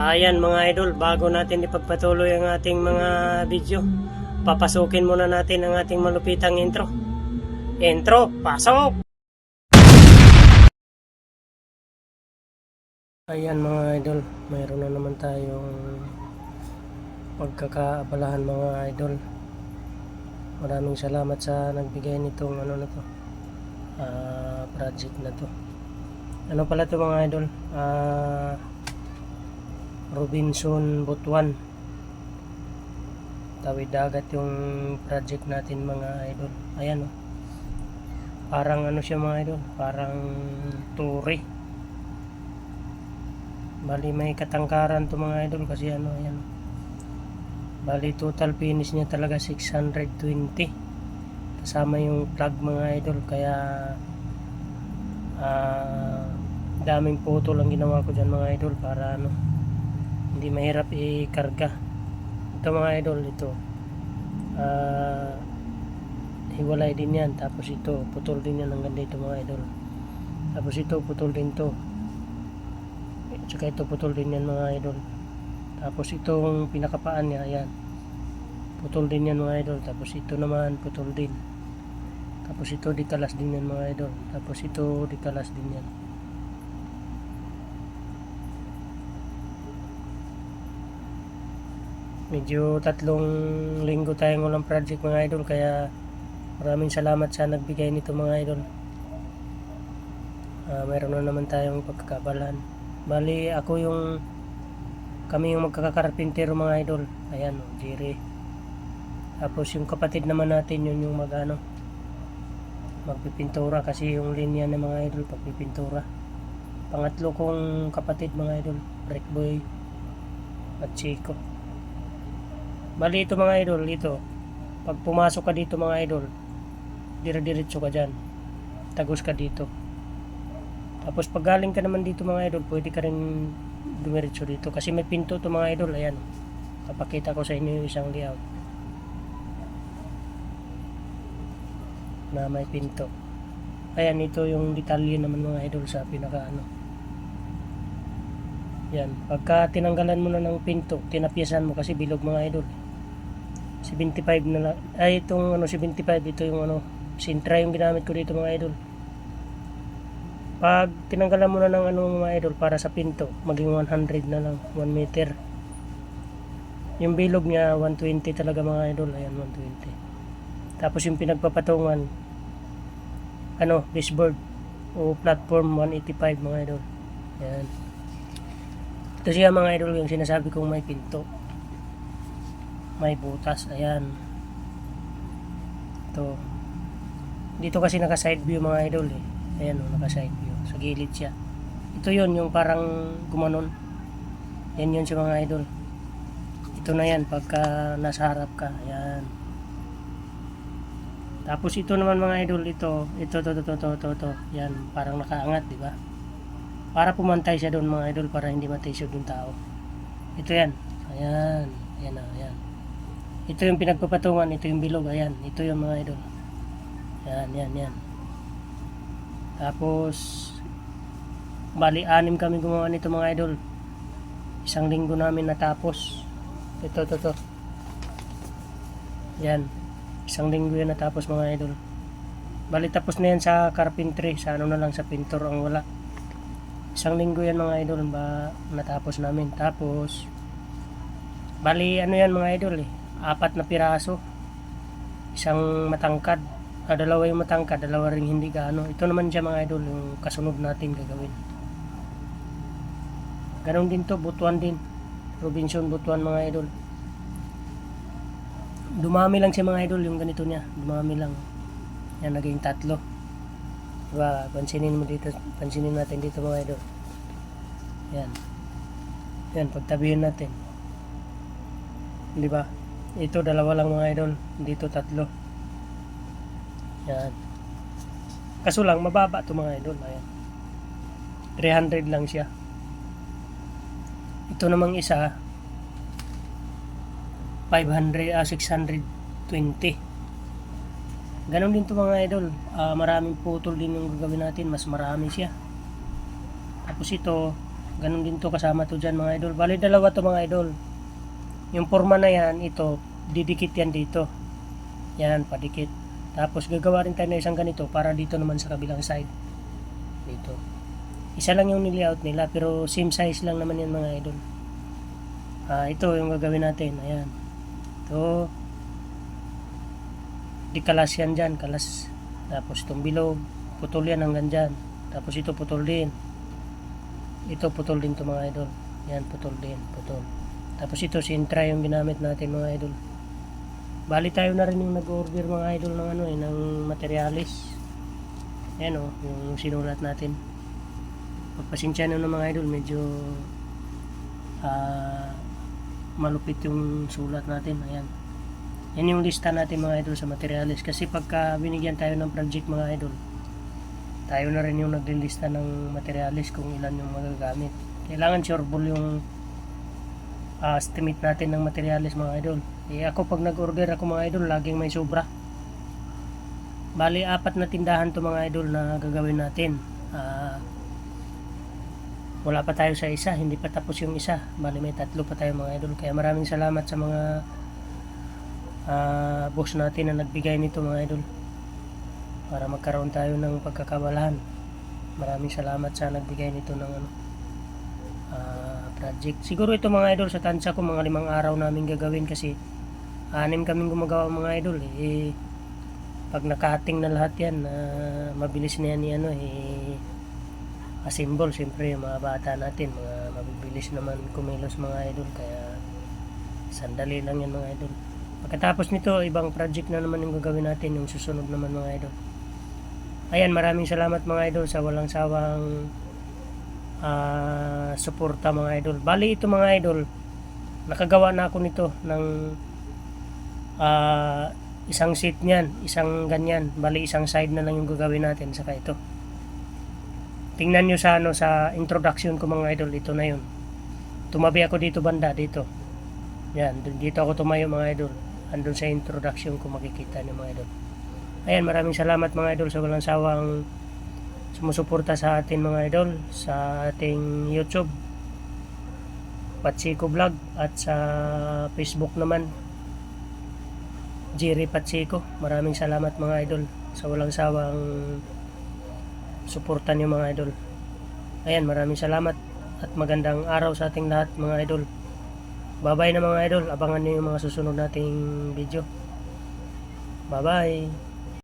Ayan mga idol, bago natin ipagpatuloy ang ating mga video, papasukin muna natin ang ating malupitang intro. Intro, pasok! Ayan mga idol, mayroon na naman tayong pagkakaabalahan mga idol. Maraming salamat sa nagbigay nitong ano na to, ah, project na to. Ano pala to mga idol? Ah, Robinson Butuan. Tawid dagat yung project natin mga idol. Ayan oh. Parang ano siya mga idol? Parang turi. Bali may katangkaran to mga idol Kasi ano ayan oh. Bali total finish niya talaga 620 Kasama yung plug mga idol Kaya ah daming photo lang ginawa ko dyan mga idol para ano hindi mahirap i-karga. Ito mga idol ito. Ah hiwalay din yan. Tapos ito putol din yan hanggang dito mga idol. Tapos ito putol din to. Tsaka ito putol din yan mga idol. Tapos itong pinakapaan niya ayan. Putol din yan mga idol. Tapos ito naman putol din. Tapos ito dikalas din yan mga idol. Tapos ito dikalas din yan medyo tatlong linggo tayong walang project mga idol kaya maraming salamat sa nagbigay nito mga idol. Ah, mayroon na naman tayong pagkakabalan bali ako yung kami yung magkakakarpintero mga idol. Ayan o Jerry. Tapos yung kapatid naman natin yun yung mag ano magpipintura kasi yung linya ng mga idol pagpipintura. Pangatlo kong kapatid mga idol Rick Boy at Chico Bali ito mga idol, ito. Pag pumasok ka dito mga idol, dire-diretso ka dyan. Tagos ka dito. Tapos pag galing ka naman dito mga idol, pwede ka rin dumiretso dito. Kasi may pinto to mga idol, ayan. Kapakita ko sa inyo yung isang layout. Na may pinto. Ayan, ito yung detalye naman mga idol sa pinaka ano. Yan, pagka tinanggalan mo na ng pinto, tinapyasan mo kasi bilog mga idol. 75 na lang. Ay, itong ano, 75, ito yung ano, Sintra yung ginamit ko dito mga idol. Pag tinanggalan mo na ng ano mga idol para sa pinto, maging 100 na lang, 1 meter. Yung bilog niya, 120 talaga mga idol. Ayan, 120. Tapos yung pinagpapatungan, ano, dashboard o platform 185 mga idol. Ayan. Ito siya mga idol yung sinasabi kong may pinto. May butas. Ayan. Ito. Dito kasi naka side view mga idol eh. Ayan o, naka side view. Sa gilid siya. Ito yon yung parang gumanon. Yan yun siya mga idol. Ito na yan pagka nasa harap ka. Ayan. Tapos ito naman mga idol, ito, ito, to, to, to, to, to, to. Yan, parang nakaangat, di ba? Para pumantay siya doon mga idol para hindi matay siya doon tao. Ito yan. Ayan. Ayan na, ayan. Ito yung pinagpapatungan, ito yung bilog, ayan. Ito yung mga idol. Yan, yan, yan. Tapos, bali, anim kami gumawa nito mga idol. Isang linggo namin natapos. Ito, ito, ito. Yan. Isang linggo yan natapos mga idol. Bali, tapos na yan sa carpentry. Sa ano na lang, sa pintor ang wala. Isang linggo yan mga idol ba natapos namin. Tapos bali ano yan mga idol eh. Apat na piraso. Isang matangkad. Ah, dalawa yung matangkad, dalawa ring hindi gaano. Ito naman siya mga idol yung kasunod natin gagawin. Ganon din to, butuan din. Robinson butuan mga idol. Dumami lang siya mga idol yung ganito niya. Dumami lang. Yan naging tatlo. Diba, pansinin mo dito, pansinin natin dito mga idol. Yan. Yan, pagtabihin natin. Di ba? Ito, dalawa lang mga idol. Dito, tatlo. Yan. Kaso lang, mababa to mga idol. Ayan. 300 lang siya. Ito namang isa, 500, ah, 620. Ganon din to mga idol. Ah, maraming putol din yung gagawin natin. Mas marami siya. Tapos ito, Ganun din to kasama to dyan mga idol. Bali dalawa to mga idol. Yung forma na yan, ito, didikit yan dito. Yan, padikit. Tapos gagawa rin tayo ng isang ganito para dito naman sa kabilang side. Dito. Isa lang yung nilayout nila pero same size lang naman yan mga idol. Ah, ito yung gagawin natin. Ayan. Ito. Di kalas yan dyan. Kalas. Tapos itong bilog. Putol yan hanggang dyan. Tapos ito putol din. Ito putol din to mga idol. Yan putol din. Putol. Tapos ito sintra yung ginamit natin mga idol. Bali tayo na rin yung nag-order mga idol ng ano eh, ng materialis. Ayan o, yung sinulat natin. Pagpasensya na ng mga idol, medyo ah, malupit yung sulat natin. Ayan. Yan yung lista natin mga idol sa materialis. Kasi pagka binigyan tayo ng project mga idol, tayo na rin yung naglilista ng materialis kung ilan yung magagamit. Kailangan sureball yung ah, estimate natin ng materialis mga idol. Eh ako pag nag-order ako mga idol, laging may sobra. Bali, apat na tindahan to mga idol na gagawin natin. Ah, wala pa tayo sa isa, hindi pa tapos yung isa. Bali, may tatlo pa tayo mga idol. Kaya maraming salamat sa mga ah, boss natin na nagbigay nito mga idol. Para magkaroon tayo ng pagkakabalahan. Maraming salamat sa nagbigay nito ng ano, project. Siguro ito mga idol sa tansya ko mga limang araw namin gagawin kasi anim kaming gumagawa mga idol eh. eh pag nakating na lahat yan ah, mabilis na yan ano eh assemble siyempre mga bata natin mga mabibilis naman kumilos mga idol kaya sandali lang yan mga idol pagkatapos nito ibang project na naman yung gagawin natin yung susunod naman mga idol ayan maraming salamat mga idol sa walang sawang ah, suporta mga idol. Bali ito mga idol nakagawa na ako nito ng ah, isang seat niyan isang ganyan. Bali isang side na lang yung gagawin natin saka ito. Tingnan nyo sa ano sa introduction ko mga idol ito na yun. Tumabi ako dito banda dito. Yan dito ako tumayo mga idol. Andun sa introduction ko makikita nyo mga idol. Ayan maraming salamat mga idol sa walang sawang sumusuporta sa atin mga idol sa ating youtube Patsiko Vlog at sa Facebook naman Jerry Patsiko. Maraming salamat mga idol sa walang sawang suporta niyo mga idol. Ayan maraming salamat at magandang araw sa ating lahat mga idol. Bye bye na mga idol. Abangan niyo yung mga susunod nating video. Bye bye